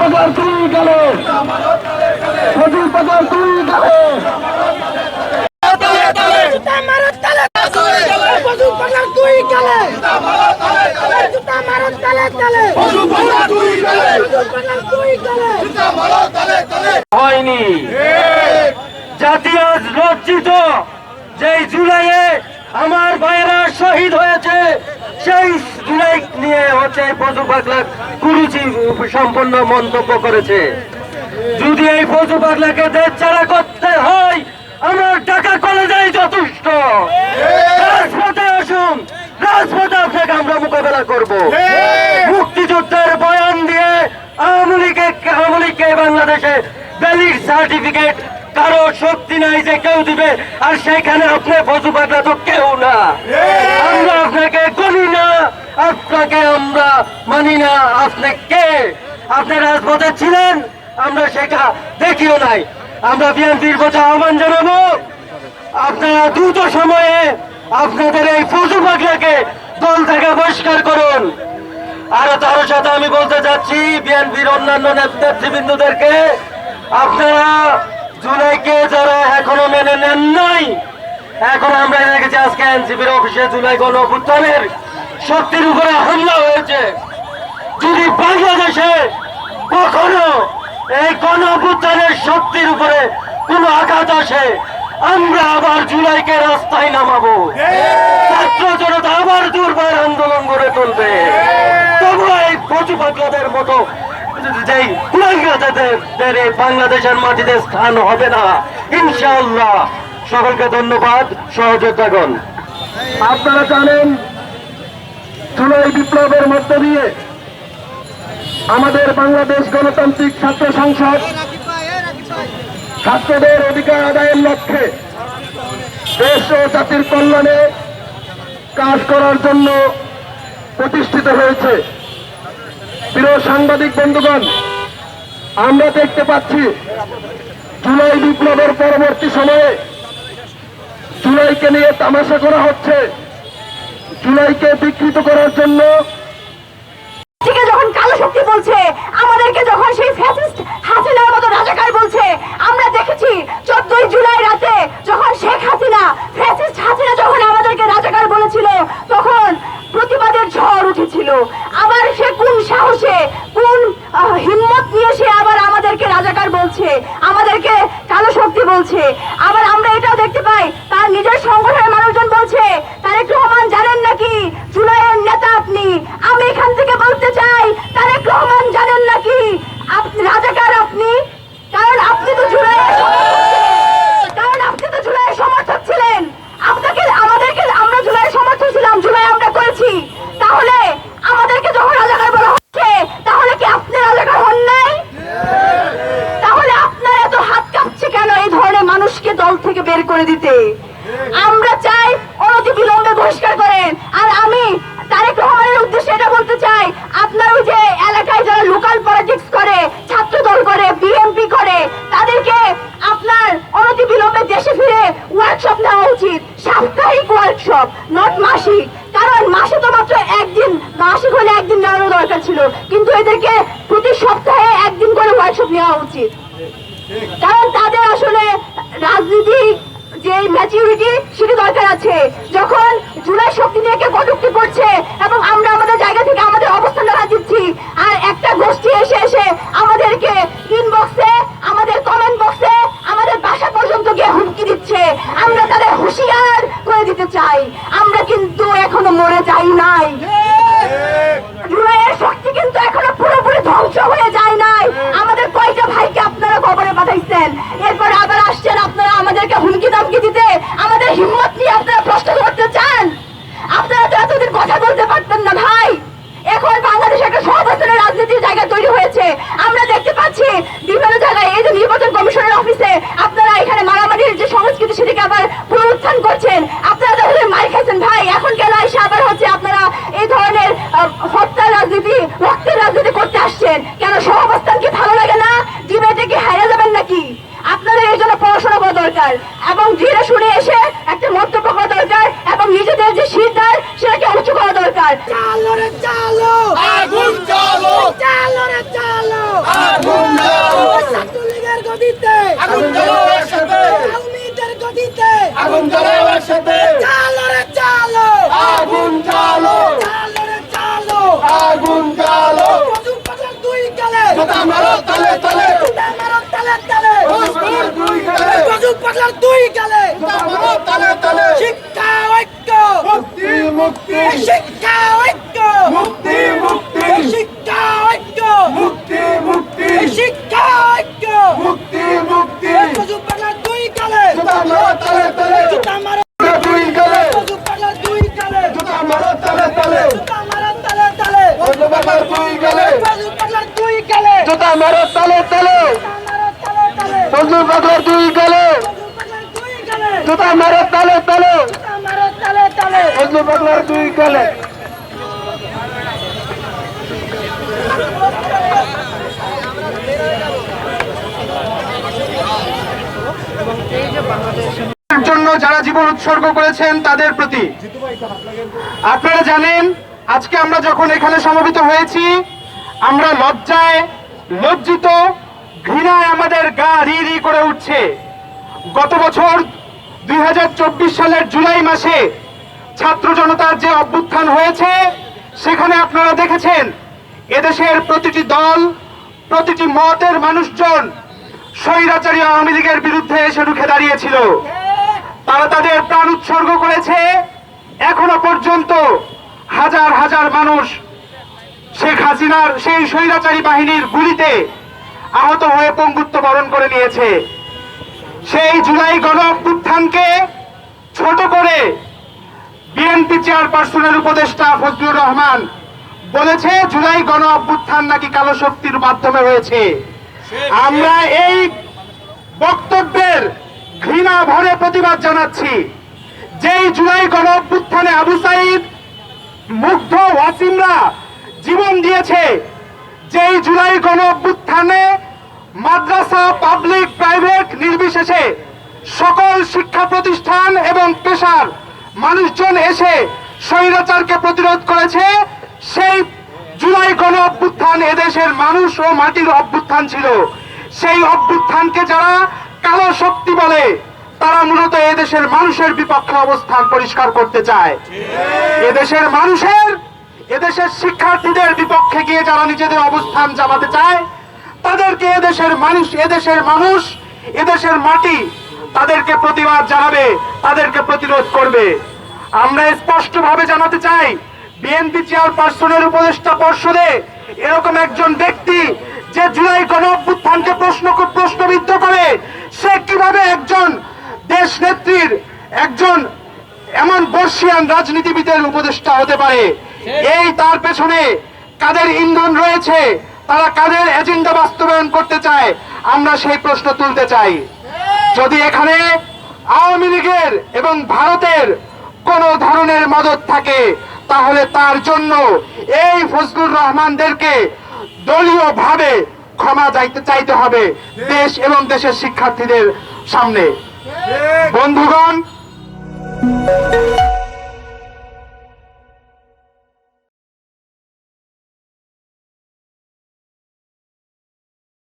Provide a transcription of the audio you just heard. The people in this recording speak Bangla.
পাগলার তুই গেলে। ফজল পাগলার তুই গেলে। আমার ভাইয়েরা শহীদ হয়েছে সেই জুলাই নিয়ে হচ্ছে পশু পাগলা কুরুচি সম্পন্ন মন্তব্য করেছে। যদি এই পশু করতে হয়, আমার টাকা যথেষ্ট। রাজপথে আসুন, রাজপথে আপনাকে আমরা মোকাবেলা মুক্তিযুদ্ধের বয়ান দিয়ে আওয়ামী আওয়ামী লীগকে বাংলাদেশে সার্টিফিকেট কারও শক্তি নাই যে কেউ দিবে, আর সেখানে আপনি ফজু পাগলা তো কেউ না। আমরা আপনাকে গণি না আপনাকে আমরা মানি না। আপনি কে? আপনি রাজপথে ছিলেন, আমরা সেটা দেখিও নাই। আমরা বিএনপির প্রতি আহ্বান জানাব। আপনারা দ্রুত সময়ে আপনাদের এই ফজু পাগলাকে দল থেকে বহিষ্কার করুন। আর তার সাথে আমি বলতে চাচ্ছি বিএনপির অন্যান্য নেতৃবৃন্দদেরকে, আপনারা জুলাইকে যারা এখনও মেনে নেন নাই, এখন আমরা দেখেছি আজকে এনসিপির অফিসে জুলাই গণ শক্তির উপরে হামলা হয়েছে। যদি বাংলাদেশে কখনো এই গণ অভ্যুত্থানের শক্তির উপরে কোনো আঘাত আসে, আমরা আবার জুলাইকে রাস্তায় নামাবো। ছাত্র জনতা আবার দুর্বার আন্দোলন গড়ে তুলবে। তবু এই প্রতিপক্ষদের মতো যেই বাংলাদেশের মাটিতে স্থান হবে না, ইনশাআল্লাহ। সকলকে ধন্যবাদ সহযোদ্ধাগণ আপনারা জানেন জুলাই বিপ্লবের মধ্য দিয়ে আমাদের বাংলাদেশ গণতান্ত্রিক ছাত্র সংসদ ছাত্রদের অধিকার আদায়ের লক্ষ্যে দেশ ও জাতির কল্যাণে কাজ করার জন্য প্রতিষ্ঠিত হয়েছে। প্রিয় সাংবাদিক বন্ধুগণ, আমরা দেখতে পাচ্ছি জুলাই বিপ্লবের পরবর্তী সময়ে জুলাইকে নিয়ে তামাশা করা হচ্ছে। জুলাইকে বিকৃত করার জন্য যখন কালো শক্তি বলছে, আমাদেরকে যখন সেই ফ্যাসিস্ট হাসিনার মতো রাজাকার বলছে, আমরা দেখেছি চোদ্দই জুলাই রাতে যখন শেখ হাসিনা ফ্যাসিস্ট হাসিনা যখন আমাদেরকে রাজাকার বলেছিল, তখন প্রতিবাদের ঝড় উঠেছিল। আবার সে কোন সাহসে, কোন হিম্মত নিয়ে সে আবার আমাদেরকে রাজাকার বলছে, আমাদেরকে কালো শক্তি বলছে আবার আমরা এটাও দেখতে পাই তার নিজের সংগঠনের মানুষজন বলছে তারেক রহমান জানেন নাকি জুলাইয়ের নেতা আপনি আমি এখান থেকে বলতে চাই তারেক রহমান জানেন নাকি আপনি রাজাকার আপনি কারণ আপনি তো জুলাইয়ের সমর্থক ছিলেন। কারণ আপনি তো জুলাইয়ের সমর্থক ছিলেন আপনাকে আমাদেরকে আমরা জুলাইয়ের সমর্থক ছিলাম জুলাই আমরা করেছি তাহলে আমাদেরকে যখন রাজাকার বলা হচ্ছে তাহলে কি আপনি রাজাকার হন নাই তাহলে আপনার এত হাত কাঁপছে কেন এই ধরনের মানুষকে দল থেকে বের করে দিতে। আমরা চাই অনতি বিলম্বে বহিষ্কার করেন। আর আমি তারেক রহমানের উদ্দেশ্যে এটা বলতে চাই, আপনার ওই যে এলাকায় যারা লোকাল পলিটিক্স করে ছাত্র দল করে যে ম্যাচিউরিটি সেটি দরকার আছে। যখন জুলাই শক্তি নিয়ে কটুক্তি করছে এবং আমরা আমাদের জায়গা থেকে আমাদের অবস্থান রাখা দিচ্ছি, আর একটা গোষ্ঠী এসে এসে আমাদেরকে ইনবক্সে আমাদের কমেন্ট বক্সে আমাদের বাসা পর্যন্ত গিয়ে হুমকি দিচ্ছে। আমরা তাদের হুঁশিয়ার করে দিতে চাই। আমরা কিন্তু এখনও মরে যাই নাই। জুলাইয়ের শক্তি কিন্তু এখনও পুরোপুরি ধ্বংস হয়ে যায় নাই। আমাদের কয়টা ভাইকে আপনারা কবরে পাঠাইছেন? এরপর আবার আসছেন আপনারা আমাদেরকে হুমকি দামকি দিতে। আমাদের হিম্মত নিয়ে আপনারা প্রশ্ন করতে চান আপনারা তো এতদিন কথা বলতে পারতেন না ভাই এখন বাংলাদেশে একটা সহবস্থানের রাজনীতির জায়গা তৈরি হয়েছে আমরা দেখতে পাচ্ছি বিভিন্ন জায়গায় এই যে নির্বাচন কমিশনের অফিসে আপনারা এখানে মারামারির যে সংস্কৃতি সেটিকে আবার পুনরুত্থান করছেন আপনারা তো ওদের মার খাইছেন ভাই এখন কেন এসে আবার হচ্ছে আপনারা এই ধরনের আহ, হত্যার রাজনীতি রক্তের রাজনীতি করতে আসছেন কেন সহাবস্থান কি ভালো লাগে না ডিবেটে কি হারিয়ে যাবেন নাকি আপনাদের এই জন্য পড়াশোনা করা দরকার এবং ধীরে শুনে এসে একটা মন্তব্য করা দরকার এবং নিজেদের যে সিদ্ধার সেটাকে উঁচু করা দরকার চালো রে চালো আগুন জ্বালো চালো রে চালো শিক্ষা ঐক্য মুক্তি মুক্তি শিক্ষা ঐক্য মুক্তি মুক্তি শিক্ষা ঐক্য মুক্তি মুক্তি সজু পাগলার দুই কালে জুতা মারো তালে তালে জুতা মারো দুই গালে সজু পাগলার দুই কালে জুতা মারো তালে তালে জুতা মারো তালে তালে ফজলু বাবার দুই গালে সজু পাগলার দুই কালে তালে তালে। গালে সজু পাগলার দুই কালে জুতা মারো, তালে তালে। গালে। জন্য যারা জীবন উৎসর্গ করেছেন, তাদের প্রতি। আপনারা জানেন, আজকে আমরা যখন এখানে সমবেত হয়েছি, আমরা লজ্জায় লজ্জিত, ঘৃণায় আমাদের গা রি রি করে উঠছে। গত বছর দু হাজার চব্বিশ সালের জুলাই মাসে ছাত্র জনতার যে অভ্যুত্থান হয়েছে, সেখানে আপনারা দেখেছেন, এদেশের প্রতিটি দল, প্রতিটি মতের মানুষজন স্বৈরাচারী আওয়ামী লীগের বিরুদ্ধে এসে রুখে দাঁড়িয়েছিল। তারা তাদের প্রাণ উৎসর্গ করেছে। এখনও পর্যন্ত হাজার হাজার মানুষ শেখ হাসিনার সেই স্বৈরাচারী বাহিনীর গুলিতে আহত হয়ে পঙ্গুত্ব বরণ করে নিয়েছে। সেই জুলাই গণ অভ্যুত্থানকে ছোট করে বিএনপি চেয়ারপারসনের উপদেষ্টা ফজলুর রহমান বলেছে, জুলাই গণ অভ্যুত্থান নাকি কালো শক্তির মাধ্যমে হয়েছে। আমরা এই বক্তব্যের ঘৃণা ভরে প্রতিবাদ জানাচ্ছি। যেই জুলাই গণ অভ্যুত্থানে আবু সাইদ, মুগ্ধ ওয়াসিমরা জীবন দিয়েছে। যেই জুলাই গণ অভ্যুত্থানে মাদ্রাসা পাবলিক প্রাইভেট নির্বিশেষে সকল শিক্ষা প্রতিষ্ঠান এবং পেশার মানুষজন এসে স্বৈরাচারকে প্রতিরোধ করেছে সেই জুলাই গণ অভ্যুত্থান এদেশের মানুষ ও মাটির অভ্যুত্থান ছিল। সেই অভ্যুত্থানকে যারা কালো শক্তি বলে তারা মূলত এদেশের মানুষের বিপক্ষে অবস্থান পরিষ্কার করতে চায়। এদেশের মানুষের এদেশের শিক্ষার্থীদের বিপক্ষে গিয়ে যারা নিজেদের অবস্থান জামাতে চায়, তাদেরকে এদেশের মানুষ এদেশের মানুষ, এদেশের মাটি তাদেরকে প্রতিবাদ জানাবে, তাদেরকে প্রতিরোধ করবে। আমরা স্পষ্টভাবে জানাতে চাই, বিএনপি চেয়ারপারসনের উপদেষ্টা পর্ষদে এরকম একজন ব্যক্তি যে জুলাই গণ অভ্যুত্থানকে প্রশ্ন প্রশ্নবিদ্ধ করে, সে কীভাবে একজন দেশ নেত্রীর একজন এমন বর্ষিয়ান রাজনীতিবিদের উপদেষ্টা হতে পারে? এই তার পেছনে কাদের ইন্ধন রয়েছে, তারা কাদের এজেন্ডা বাস্তবায়ন করতে চায়, আমরা সেই প্রশ্ন তুলতে চাই। যদি এখানে আওয়ামী লীগের এবং ভারতের কোন ধরনের মদত থাকে, তাহলে তার জন্য এই ফজলুর রহমানদেরকে দলীয় ভাবে ক্ষমা চাইতে চাইতে হবে দেশ এবং দেশের শিক্ষার্থীদের সামনে। বন্ধুগণ